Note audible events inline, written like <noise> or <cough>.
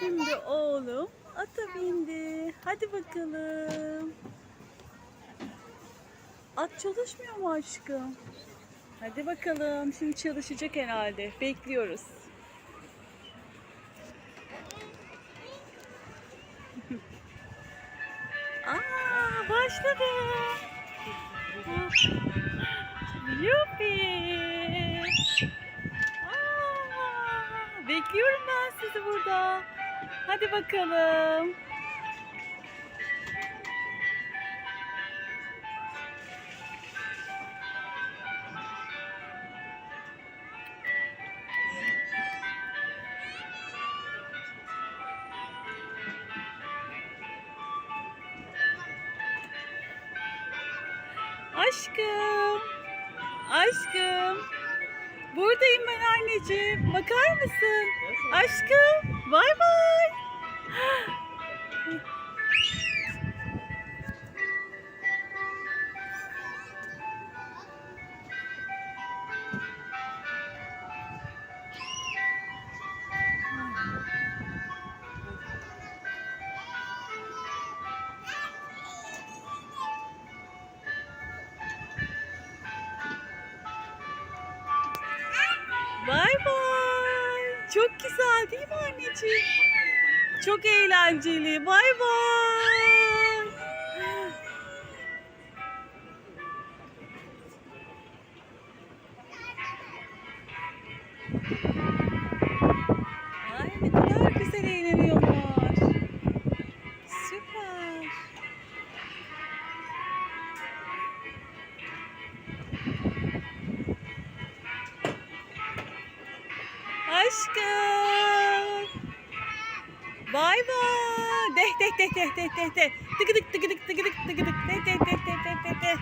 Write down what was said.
Şimdi oğlum ata bindi. Hadi bakalım. At çalışmıyor mu aşkım? Hadi bakalım. Şimdi çalışacak herhalde. Bekliyoruz. <laughs> Aa, başladı. Yuppi. Aa, bekliyorum ben sizi burada. Hadi bakalım. Aşkım. Aşkım. Buradayım ben anneciğim. Bakar mısın? Aşkım. Bay Bay bay. Çok güzel değil mi anneciğim? Çok eğlenceli. Bay bay. aşkım. Bay bay. Deh deh deh deh deh deh deh. Tıkı tık tıkı tık tıkı tık tıkı tık. Deh deh deh deh deh deh.